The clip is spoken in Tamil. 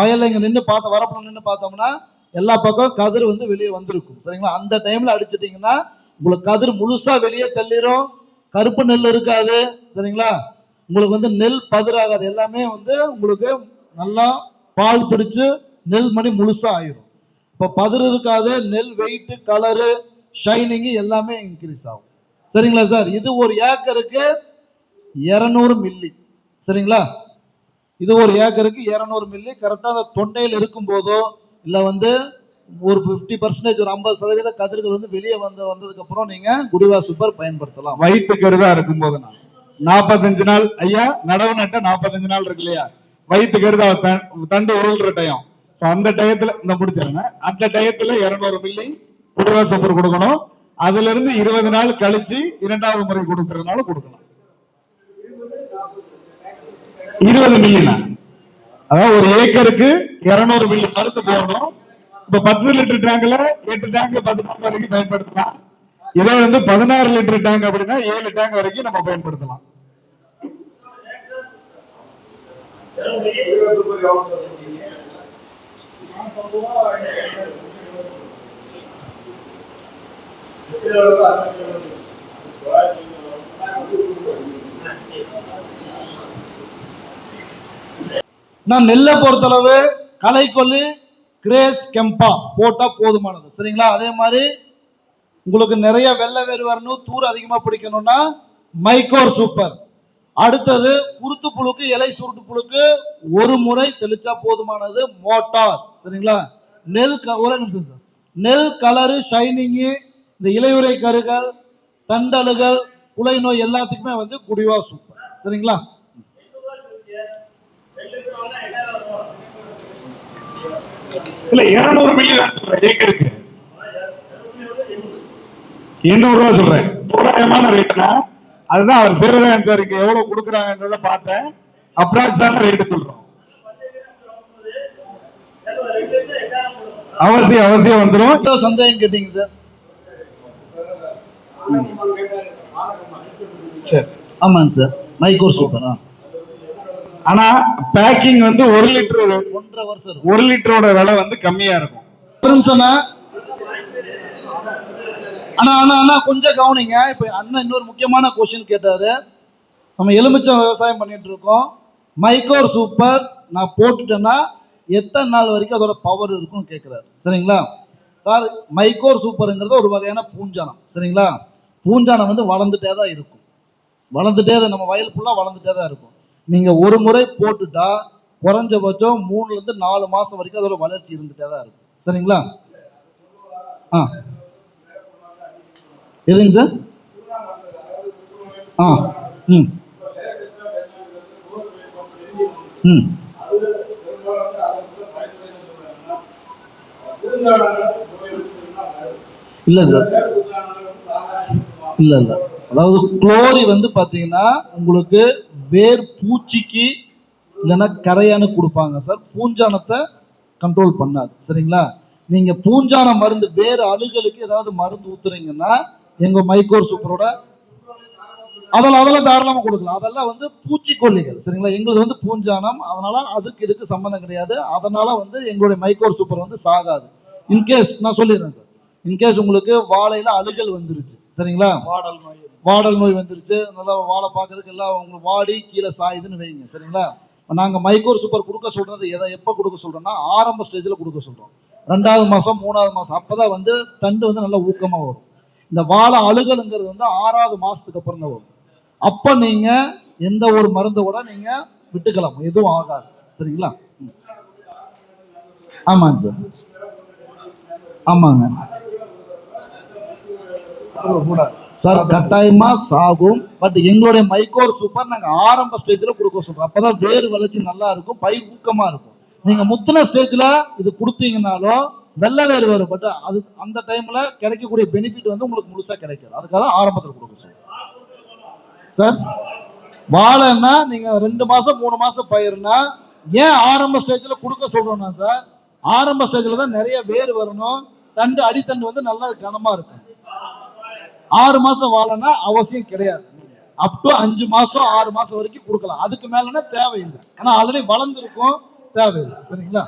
வயல்ல இங்க நின்று பார்த்த வரப்புல நின்று பார்த்தோம்னா எல்லா பக்கம் கதிர் வந்து வெளியே வந்திருக்கும். சரிங்களா? அந்த டைம்ல அடிச்சிட்டீங்கன்னா உங்களுக்கு கதிர் முழுசா வெளியே தள்ளிடும் கருப்பு நெல் இருக்காது. சரிங்களா? உங்களுக்கு வந்து நெல் பதிராகாது எல்லாமே வந்து உங்களுக்கு நல்லா பால் பிடிச்சு நெல் மணி முழுசா ஆயிரும். இப்போ பதிர் இருக்காது. நெல் வெயிட்டு கலரு ஷைனிங் எல்லாமே இன்க்ரீஸ் ஆகும். சரிங்களா சார் இது ஒரு ஏக்கருக்கு இரநூறு மில்லி சரிங்களா? இது ஒரு ஏக்கருக்கு இரநூறு மில்லி. கரெக்டாக அந்த தொண்டையில் இருக்கும் போதோ இல்லை வந்து ஒரு ஃபிஃப்டி பர்சன்டேஜ் ஒரு ஐம்பது சதவீத கதிர்கள் வந்து வெளியே வந்து வந்ததுக்கு அப்புறம் நீங்க குடிவா சூப்பர் பயன்படுத்தலாம். வயிற்று கருதா இருக்கும் போது நான். நாற்பத்தஞ்சு நாள். ஐயா நடவு நட்ட நாற்பத்தஞ்சு நாள் இருக்கு இல்லையா? வயிற்று கருதா தண்டு உருள்ற டயம். சோ அந்த டயத்தில் இந்த முடிச்சிருங்க. அந்த டயத்தில் இரநூறு மில்லி குடிவா சூப்பர் கொடுக்கணும். அதுல இருந்து இருபது நாள் கழிச்சு இரண்டாவது முறை கொடுக்கறதுனால கொடுக்கலாம். இருபது மில்லியனா அதாவது ஒரு ஏக்கருக்கு இருநூறு மில்லியன் மருந்து போடணும். இப்ப பத்து லிட்டர் டேங்க்ல எட்டு டேங்க் பத்து டேங்க் வரைக்கும் பயன்படுத்தலாம். இதே வந்து பதினாறு லிட்டர் டேங்க் அப்படின்னா ஏழு டேங்க் வரைக்கும் நம்ம பயன்படுத்தலாம். நான் நெல்லை பொறுத்தளவு களைக்கொல்லி கிரேஸ் கெம்பா போட்டால் போதுமானது. சரிங்களா? அதே மாதிரி உங்களுக்கு நிறைய வெள்ளை வேறு வரணும் தூர் அதிகமாக பிடிக்கணும்னா மைக்கோர் சூப்பர். அடுத்தது குருத்து புழுக்கு இலை சுருட்டு புழுக்கு ஒரு முறை தெளிச்சா போதுமானது மோட்டார். சரிங்களா? நெல் க ஒரே நிமிஷம் சார். நெல் கலரு ஷைனிங்கு இந்த இலையுறை கருகள் தண்டலுகள் குலை நோய் எல்லாத்துக்குமே வந்து குடிவா சூப்பர். சரிங்களா? இல்ல இருநூறு மில்லி தான் சொல்றேன் ஏக்கருக்கு. எண்ணூறு ரூபா சொல்றேன். தோராயமான ரேட்னா அதுதான் அவர் சீரராயன் சாருக்கு எவ்வளவு கொடுக்குறாங்கன்றத பார்த்தேன். அப்ராக்ஸான ரேட்டு சொல்றோம். அவசியம் அவசியம் வந்துரும். எந்த சந்தேகம் கேட்டீங்க சார் சரி. ஆமாங்க சார் மைக்கோர் சூப்பர் ஆ? ஆனா பேக்கிங் வந்து ஒரு லிட்டர் ஒன்றரை வருஷம் ஒரு லிட்டரோட விலை வந்து கம்மியா இருக்கும். அண்ணா அண்ணா அண்ணா கொஞ்சம் கவனிங்க. இப்போ அண்ணன் இன்னொரு முக்கியமான கொஸ்டின் கேட்டாரு. நம்ம எலுமிச்சம் விவசாயம் பண்ணிட்டு இருக்கோம். மைக்கோர் சூப்பர். நான் போட்டுட்டேன்னா எத்தனை நாள் வரைக்கும் அதோட பவர் இருக்கும்னு கேட்குறாரு சரிங்களா? சார் மைக்கோர் சூப்பருங்கிறது ஒரு வகையான பூஞ்சானம். சரிங்களா? பூஞ்சானம் வந்து வளர்ந்துட்டே தான் இருக்கும். வளர்ந்துட்டே தான் நம்ம வயல் ஃபுல்லாக வளர்ந்துட்டே தான் இருக்கும். நீங்கள் ஒரு முறை போட்டுட்டா குறைஞ்சபட்சம் மூணுலேருந்து நாலு மாதம் வரைக்கும் அதோட வளர்ச்சி இருந்துட்டே தான் இருக்கும். சரிங்களா? ஆ. எதுங்க சார்? ஆ. ம். ம். இல்லை சார். இல்லை இல்லை. அதாவது குளோரி வந்து பார்த்தீங்கன்னா உங்களுக்கு வேர் பூச்சிக்கு இல்லைன்னா கரையானு கொடுப்பாங்க சார். பூஞ்சானத்தை கண்ட்ரோல் பண்ணாது. சரிங்களா? நீங்க பூஞ்சான மருந்து வேறு அழுகலுக்கு ஏதாவது மருந்து ஊத்துறீங்கன்னா எங்க மைக்கோர் சூப்பரோட அதெல்லாம் அதெல்லாம் தாராளமாக கொடுக்கலாம். அதெல்லாம் வந்து பூச்சிக்கொல்லிகள் சரிங்களா? எங்களுது வந்து பூஞ்சானம் அதனால அதுக்கு இதுக்கு சம்மந்தம் கிடையாது. அதனால வந்து எங்களுடைய மைக்கோர் சூப்பர் வந்து சாகாது. இன்கேஸ் நான் சொல்லிடுறேன் சார். இன்கேஸ் உங்களுக்கு வாழையில அழுகல் வந்துருச்சு. சரிங்களா? வாடல் நோய் வந்துருச்சு. நல்லா வாழை பார்க்கறதுக்கு எல்லாம் உங்களுக்கு வாடி கீழே சாயுதுன்னு வைங்க. சரிங்களா? இப்ப நாங்க மைக்கோர் சூப்பர் கொடுக்க சொல்றது எதை எப்போ கொடுக்க சொல்றோம்னா ஆரம்ப ஸ்டேஜில் கொடுக்க சொல்றோம். ரெண்டாவது மாசம் மூணாவது மாசம். அப்பதான் வந்து தண்டு வந்து நல்லா ஊக்கமா வரும். இந்த வாழை அழுகலுங்கிறது வந்து ஆறாவது மாசத்துக்கு அப்புறம் தான் வரும். அப்ப நீங்க எந்த ஒரு மருந்தை கூட நீங்க விட்டுக்கலாம். எதுவும் ஆகாது. சரிங்களா. ஆமாங்க சார். ஆமாங்க. சார் கட்டாயமா சாகும் பட் எங்களுடைய மைக்கோர் சூப்பர் நாங்க ஆரம்ப ஸ்டேஜ்ல கொடுக்க சொல்றோம். அப்பதான் வேறு வளர்ச்சி நல்லா இருக்கும் பை ஊக்கமா இருக்கும். நீங்க முத்தின ஸ்டேஜ்ல இது கொடுத்தீங்கனாலும் வெள்ளை வேறு வரும் பட் அது அந்த டைம்ல கிடைக்கக்கூடிய பெனிஃபிட் வந்து உங்களுக்கு முழுசா கிடைக்காது. அதுக்காக தான் ஆரம்பத்தில் கொடுக்க சொல்றோம். சார் வாழைன்னா நீங்க ரெண்டு மாசம் மூணு மாசம் பயிர்னா ஏன் ஆரம்ப ஸ்டேஜ்ல கொடுக்க சொல்றோம்னா சார் ஆரம்ப ஸ்டேஜ்ல தான் நிறைய வேர் வரணும் தண்டு அடித்தண்டு வந்து நல்லா கனமா இருக்கும். ஆறு மாசம் வாழனா அவசியம் கிடையாது. அப் டு அஞ்சு மாசம் ஆறு மாசம் வரைக்கும் கொடுக்கலாம். அதுக்கு மேலனா தேவையில்லை. ஆனா ஆல்ரெடி வளர்ந்துருக்கும் தேவையில்லை. சரிங்களா?